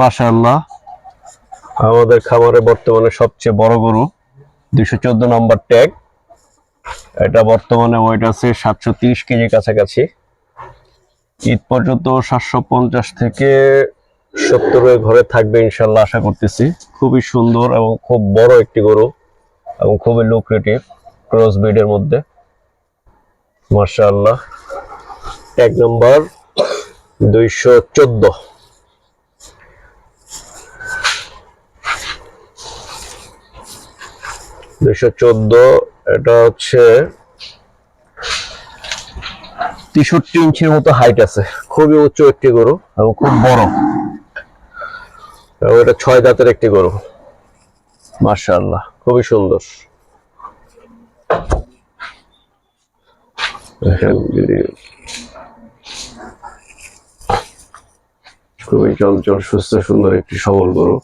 মাশাআল্লাহ। আমাদের খামারে বর্তমানে সবচেয়ে বড় গরু, দুইশো চোদ্দ নম্বর ট্যাগ। এটা বর্তমানে ওয়েট আছে সাতশো তিরিশ কেজির কাছাকাছি। ঈদ পর্যন্ত সাতশো পঞ্চাশ থেকে সত্তরের ঘরে থাকবে ইনশাল্লাহ আশা করতেছি। খুবই সুন্দর এবং খুব বড় একটি গরু এবং খুবই লুক্রেটিভ ক্রস ব্রিডের মধ্যে। মার্শাল্লাহ ট্যাগ নম্বর দুইশো চোদ্দ। দুইশো চোদ্দ, এটা হচ্ছে তেষট্টি ইঞ্চির মতো হাইট আছে। খুবই উচ্চ একটি গরু এবং খুব বড়। এবং এটা ছয় দাঁতের একটি গরু। মার্শাল্লাহ খুবই সুন্দর। যদি- খুবই চঞ্চল সুস্থ সুন্দর একটি সবল গরু।